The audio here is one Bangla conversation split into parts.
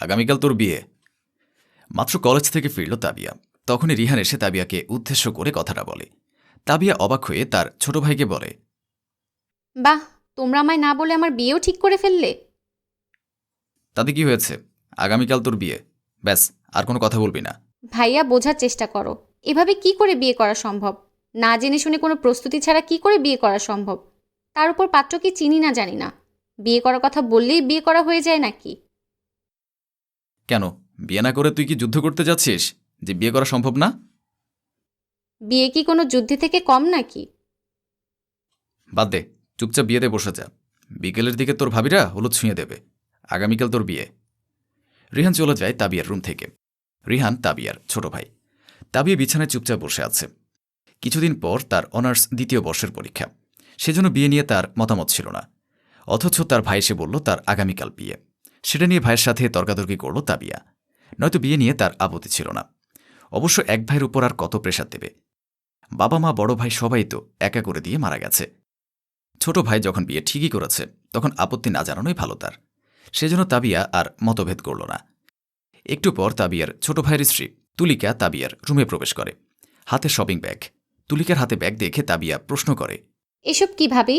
আগামীকাল তোর বিয়ে। মাত্র কলেজ থেকে ফিরল তাবিয়া। তখনই রিহান এসে তাবিয়াকে উদ্দেশ্য করে কথাটা বলে। তাবিয়া অবাক হয়ে তার ছোট ভাইকে বলে বাহ তোমরা আমায় না বলে আমার বিয়েও ঠিক করে ফেললে। তাতে কি হয়েছে? আগামীকাল তোর বিয়ে। ব্যাস আর কোনো কথা বলবি না। ভাইয়া বোঝার চেষ্টা করো। এভাবে কি করে বিয়ে করা সম্ভব? না জেনে শুনে কোনো প্রস্তুতি ছাড়া কি করে বিয়ে করা সম্ভব? তার উপর পাত্রকে চিনি না জানি না। বিয়ে করার কথা বললেই বিয়ে করা হয়ে যায় নাকি? কেন? বিয়ে না করে তুই কি যুদ্ধ করতে যাচ্ছিস? যে বিয়ে করা সম্ভব না? বিয়ে কি কোনো যুদ্ধে থেকে কম নাকি? বাদ দে চুপচাপ বিয়েতে বসে যা। বিকেলের দিকে তোর ভাবিরা হলুদ ছুঁয়ে দেবে। আগামীকাল তোর বিয়ে। রিহান চলে যায় তাবিয়ার রুম থেকে। রিহান তাবিয়ার ছোট ভাই। তাবিয়া বিছানায় চুপচাপ বসে আছে। কিছুদিন পর তার অনার্স দ্বিতীয় বর্ষের পরীক্ষা। সেজন্য বিয়ে নিয়ে তার মতামত ছিল না। অথচ তার ভাই এসে বলল তার আগামীকাল বিয়ে। সেটা নিয়ে ভাইয়ের সাথে তর্কাতর্কি করল তাবিয়া। নয়তো বিয়ে নিয়ে তার আপত্তি ছিল না। অবশ্য এক ভাইয়ের উপর আর কত প্রেশার দেবে? বাবা মা বড় ভাই সবাই তো একা করে দিয়ে মারা গেছে। ছোট ভাই যখন বিয়ে ঠিকই করেছে তখন আপত্তি না জানানোই ভালো তার। সেজন্য তাবিয়া আর মতভেদ করল না। একটু পর তাবিয়ার ছোট ভাইয়ের স্ত্রী তুলিকা তাবিয়ার রুমে প্রবেশ করে। হাতে শপিং ব্যাগ। তুলিকার হাতে ব্যাগ দেখে তাবিয়া প্রশ্ন করে এসব কি ভাবি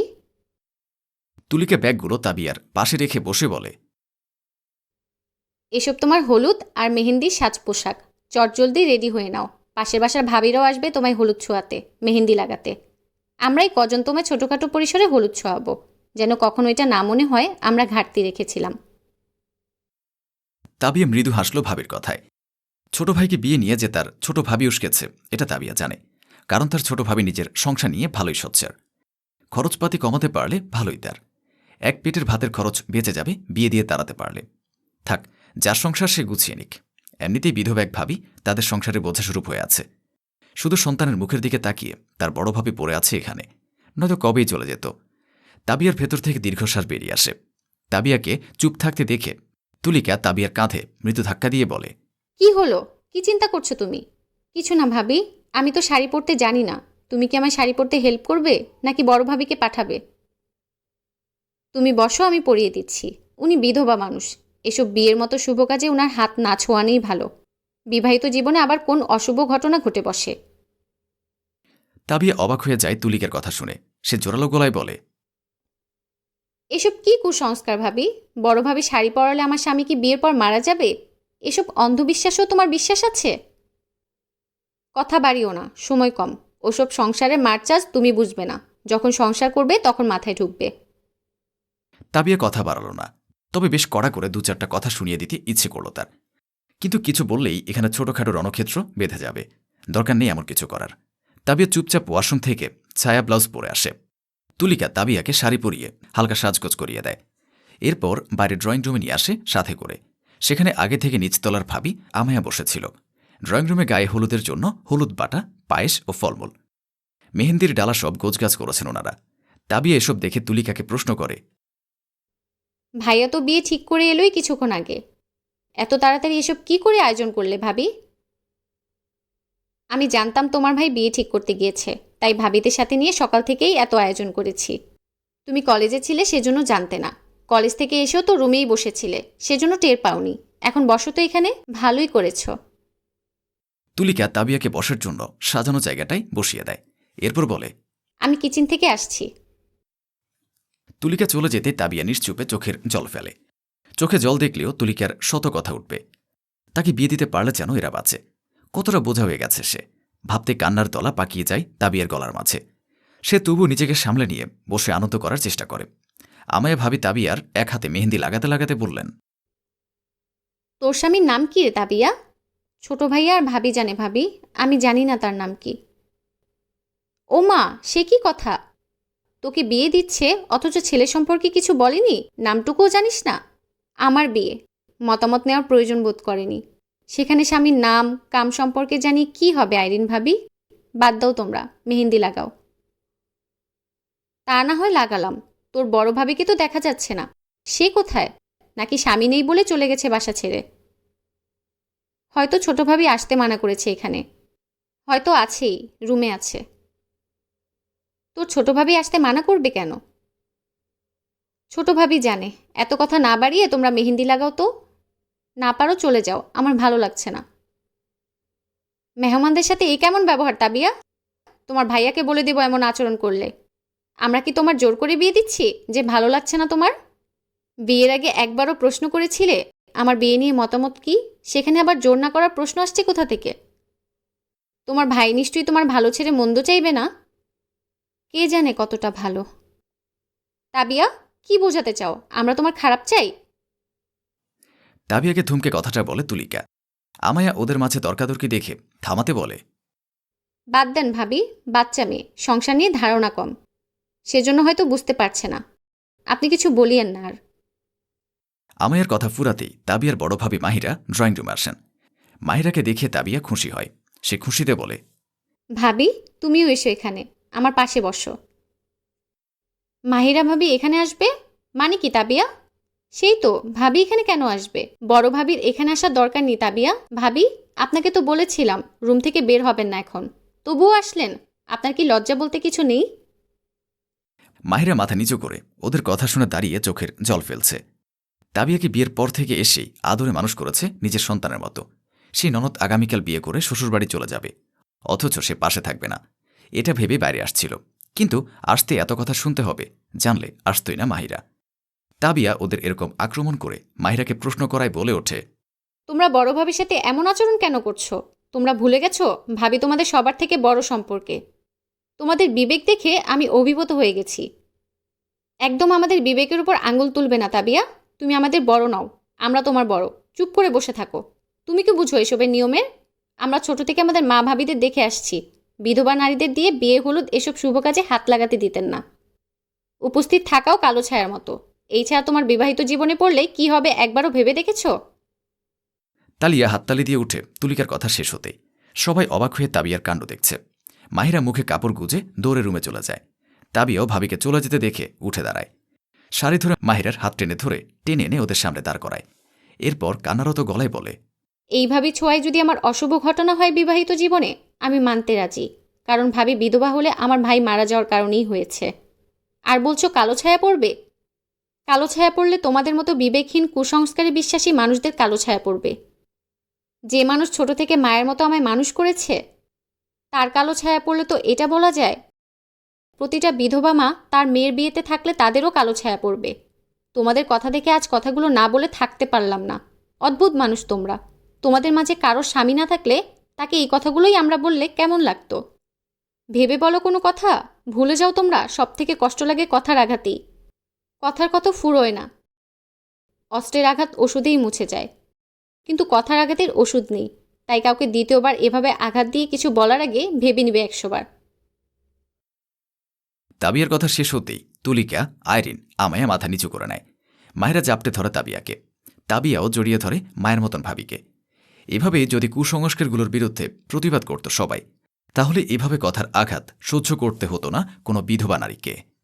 তুলিকা ব্যাগগুলো তাবিয়ার পাশে রেখে বসে বলে এসব তোমার হলুদ আর মেহেন্দির সাজ পোশাক। চটজলদি রেডি হয়ে নাও। পাশের বাসার ভাবিরাও আসবে তোমায় হলুদ ছোঁয়াতে, মেহেন্দি লাগাতে। আমরাই কজন তোমায় ছোটোখাটো পরিসরে হলুদ ছোঁয়াবো। যেন কখনো এটা না মনে হয়, আমরা ঘাটতি রেখেছিলাম। তাবিয়া মৃদু হাসল ভাবির কথায়। ছোট ভাইকে বিয়ে নিয়ে যে তার ছোট ভাবি উস্কেছে, এটা তাবিয়া জানে। কারণ তার ছোট ভাবি নিজের সংসার নিয়ে ভালোই সচ্ছার। খরচপাতি কমাতে পারলে ভালোই তার। এক পেটের ভাতের খরচ বেঁচে যাবে, বিয়ে দিয়ে তাড়াতে পারলে। থাক যার সংসার সে গুছিয়ে নিক। এমনিতেই বিধবা এক ভাবি তাদের সংসারে বোঝা শুরু হয়ে আছে। শুধু সন্তানের মুখের দিকে তাকিয়ে তার বড় ভাবি পড়ে আছে এখানে। নয়তো কবেই চলে যেত। তাবিয়ার ভেতর থেকে দীর্ঘশ্বাস বেরিয়ে আসে। তাবিয়াকে চুপ থাকতে দেখে তুলিকা তাবিয়ার কাঁধে মৃত্যু ধাক্কা দিয়ে বলে, কি হলো? কি চিন্তা করছ তুমি? কিছু না ভাবি, আমি তো শাড়ি পরতে জানি না। তুমি কি আমায় শাড়ি পরতে হেল্প করবে, নাকি বড় ভাবিকে পাঠাবে? তুমি বসো, আমি পরিয়ে দিচ্ছি। উনি বিধবা মানুষ। এসব বিয়ের মতো শুভ কাজে উনার হাত না ছোঁয়ানেই ভালো। বিবাহিত জীবনে আবার কোন অশুভ ঘটনা ঘটে বসে? তাবিয়া অবাক হয়ে যায় তুলিকার কথা শুনে। সে জোরালো গলায় বলে এসব কি কুসংস্কার ভাবি? বড় ভাবি শাড়ি পরালে আমার স্বামী কি বিয়ের পর মারা যাবে? এসব অন্ধবিশ্বাসও তোমার বিশ্বাস আছে? কথা বাড়িও না সময় কম। ওসব সংসারে মার চাষ তুমি বুঝবে না। যখন সংসার করবে তখন মাথায় ঢুকবে। তাবিয়া কথা বাড়াল না। তবে বেশ কড়া করে দু চারটা কথা শুনিয়ে দিতে ইচ্ছে করল তার। কিন্তু কিছু বললেই এখানে ছোটখাটো রণক্ষেত্র বেঁধে যাবে। দরকার নেই এমন কিছু করার। তাবিয়া চুপচাপ ওয়াশরুম থেকে ছায়া ব্লাউজ পরে আসে। তুলিকা তাবিয়াকে শাড়ি পরিয়ে হালকা সাজগোজ করিয়ে দেয়। এরপর বাইরে ড্রয়িং রুমে নিয়ে আসে সাথে করে। সেখানে আগে থেকে নিচতলার ভাবি আমায়া বসেছিল। ড্রয়িং রুমে গায়ে হলুদের জন্য হলুদ বাটা, পায়েস ও ফলমূল। মেহেন্দির ডালা সব গোজগাছ করেছেন ওনারা। তাবিয়া এসব দেখে তুলিকাকে প্রশ্ন করে ভাইয়া তো বিয়ে ঠিক করে এলোই কিছুক্ষণ আগে। এত তাড়াতাড়ি এসব কি করে আয়োজন করলে ভাবি? আমি জানতাম তোমার ভাই বিয়ে ঠিক করতে গিয়েছে তাই ভাবিদের সাথে নিয়ে সকাল থেকেই এত আয়োজন করেছি। তুমি কলেজে ছিলে সেজন্য জানতে না। কলেজ থেকে এসেও তো রুমেই বসেছিলে সেজন্য টের পাওনি। এখন বসো তো এখানে ভালোই করেছ। তুলিকা তাবিয়াকে বসার জন্য সাজানো জায়গাটায় বসিয়ে দেয়। এরপর বলে আমি কিচেন থেকে আসছি। তুলিকা চলে যেতে তাবিয়া নিশ্চুপে চোখের জল ফেলে। চোখে জল দেখলেও তুলিকার শত কথা উঠবে। তাকে বিয়ে দিতে পারলে যেন এরা বাঁচে। কতটা বোঝা হয়ে গেছে সে। ভাবতে কান্নার দলা পাকিয়ে যায় তাবিয়ার গলার মাঝে। সে তবু নিজেকে সামলে নিয়ে বসে আনন্দ করার চেষ্টা করে। আমায় ভাবি তাবিয়ার এক হাতে মেহেন্দি লাগাতে লাগাতে বললেন, তোর স্বামীর নাম কি রে তাবিয়া? ছোট ভাইয়া আর ভাবি জানে ভাবি। আমি জানি না তার নাম কি। ও মা সে কি কথা? তোকে বিয়ে দিচ্ছে, অথচ ছেলে সম্পর্কে কিছু বলেনি? নামটুকুও জানিস না? আমার বিয়ে। মতামত নেওয়ার প্রয়োজন বোধ করেনি। সেখানে স্বামীর নাম, কাম সম্পর্কে জানি কি হবে, আইরিন ভাবি? বাদ দাও তোমরা, মেহেন্দি লাগাও। তা না হয় লাগালাম। তোর বড় ভাবিকে তো দেখা যাচ্ছে না। সে কোথায়? নাকি স্বামী নেই বলে চলে গেছে বাসা ছেড়ে? হয়তো ছোট ভাবি আসতে মানা করেছে এখানে। হয়তো আছেই, রুমে আছে। তোর ছোট ভাবি আসতে মানা করবে কেন? ছোট ভাবি জানে, এত কথা না বাড়িয়ে তোমরা মেহেন্দি লাগাও তো। না পারো চলে যাও, আমার ভালো লাগছে না। মেহমানদের সাথে এই কেমন ব্যবহার, তাবিয়া? তোমার ভাইয়াকে বলে দেবো এমন আচরণ করলে। আমরা কি তোমার জোর করে বিয়ে দিচ্ছি, যে ভালো লাগছে না তোমার? বিয়ের আগে একবারও প্রশ্ন করেছিলে, আমার বিয়ে নিয়ে মতামত কি? সেখানে আবার জোর না করার প্রশ্ন আসছে কোথা থেকে? তোমার ভাই নিশ্চয়ই তোমার ভালো ছেড়ে মন্দ চাইবে না? কে জানে কতটা ভালো। তাবিয়া কি বোঝাতে চাও? আমরা তোমার খারাপ চাই? তাবিয়াকে থুমকে কথাটা বলে তুলিকা। আমায়া ওদের মাঝে তর্কাতর্কি দেখে থামাতে বলে। বাদ দেন ভাবি বাচ্চা মেয়ে সংসার নিয়ে ধারণা কম। সেজন্য হয়তো বুঝতে পারছে না। আপনি কিছু বলিয়েন না আর। আমায়ার কথা ফুরাতেই তাবিয়ার বড় ভাবি মাহিরা ড্রয়িং রুমে আসেন। মাহিরাকে দেখে তাবিয়া খুশি হয়। সে খুশিতে বলে ভাবি তুমিও এসো এখানে। আমার পাশে বসো। মাহিরা ভাবি, এখানে আসবে? মানে কি, তাবিয়া? সেই তো, ভাবি এখানে কেন আসবে? বড় ভাবির এখানে আসার দরকার নেই, তাবিয়া। ভাবি, আপনাকে তো বলেছিলাম, রুম থেকে বের হবেন না এখন। তবুও আসলেন? আপনার কি লজ্জা বলতে কিছু নেই? মাহিরা মাথা নিচু করে ওদের কথা শুনে দাঁড়িয়ে চোখের জল ফেলছে। তাবিয়াকে বিয়ের পর থেকে এসেই আদরে মানুষ করেছে নিজের সন্তানের মতো। সেই ননদ আগামীকাল বিয়ে করে শ্বশুরবাড়ি চলে যাবে, অথচ সে পাশে থাকবে না। এটা ভেবে বাইরে আসছিল। কিন্তু আসতে এত কথা শুনতে হবে, জানলে আসতই না মাহিরা। তাবিয়া ওদের এরকম আক্রমণ করে মাহিরাকে প্রশ্ন করায় বলে ওঠে, তোমরা বড় ভাবির সাথে এমন আচরণ কেন করছ? তোমরা ভুলে গেছো? ভাবি তোমাদের সবার থেকে বড় সম্পর্কে। তোমাদের বিবেক দেখে আমি অভিভূত হয়ে গেছি। একদম আমাদের বিবেকের উপর আঙুল তুলবে না, তাবিয়া। তুমি আমাদের বড় নও, আমরা তোমার বড়। চুপ করে বসে থাকো। তুমি কি বুঝো এসবের নিয়মের? আমরা ছোট থেকে আমাদের মা ভাবিদের দেখে আসছি। বিধবা নারীদের দিয়ে বিয়ে হলুদ এসব শুভ কাজে হাত লাগাতে দিতেন না। উপস্থিত থাকাও কালো ছায়ার মতো। এই ছায়া তোমার বিবাহিত জীবনে পড়লে কি হবে একবারও ভেবে দেখেছ? তালিয়া হাততালি দিয়ে উঠে তুলিকার কথা শেষ হতেই সবাই অবাক হয়ে তাবিয়ার কাণ্ড দেখছে। মাহিরা মুখে কাপড় গুজে দৌড়ে রুমে চলে যায়। তাবিয়াও ভাবিকে চলে যেতে দেখে উঠে দাঁড়ায়। শাড়ি ধরে মাহিরার হাত টেনে ধরে টেনে এনে ওদের সামনে দাঁড় করায়। এরপর কান্নারত গলায় বলে এইভাবে ছোঁয়ায় যদি আমার অশুভ ঘটনা হয় বিবাহিত জীবনে, আমি মানতে রাজি। কারণ ভাবি বিধবা হলে আমার ভাই মারা যাওয়ার কারণেই হয়েছে। আর বলছো কালো ছায়া পড়বে? কালো ছায়া পড়লে তোমাদের মতো বিবেকহীন কুসংস্কারে বিশ্বাসী মানুষদের কালো ছায়া পড়বে। যে মানুষ ছোট থেকে মায়ের মতো আমায় মানুষ করেছে, তার কালো ছায়া পড়লে তো এটা বলা যায়। প্রতিটা বিধবা মা তার মেয়ের বিয়েতে থাকলে তাদেরও কালো ছায়া পড়বে। তোমাদের কথা দেখে আজ কথাগুলো না বলে থাকতে পারলাম না। অদ্ভুত মানুষ তোমরা। তোমাদের মাঝে কারও স্বামী না থাকলে তাকে এই কথাগুলোই আমরা বললে কেমন লাগতো? ভেবে বলো কোনো কথা? ভুলে যাও তোমরা সব থেকে কষ্ট লাগে কথার আঘাতেই। কথার কত ফুরোয় না। অস্ত্রের আঘাত ওষুধেই মুছে যায়। কিন্তু কথার আঘাতের ওষুধ নেই। তাই কাউকে দ্বিতীয়বার এভাবে আঘাত দিয়ে কিছু বলার আগে ভেবে নিবে একশোবার। তাবিয়ার কথা শেষ হতেই তুলিকা, আইরিন আমায়া মাথা নিচু করে নেয়। মায়েরা জাপটে ধরে তাবিয়াকে। তাবিয়াও জড়িয়ে ধরে মায়ের মতন ভাবিকে। এভাবে যদি কুসংস্কারগুলোর বিরুদ্ধে প্রতিবাদ করত সবাই, তাহলে এভাবে কথার আঘাত সহ্য করতে হতো না কোনো বিধবা নারীকে।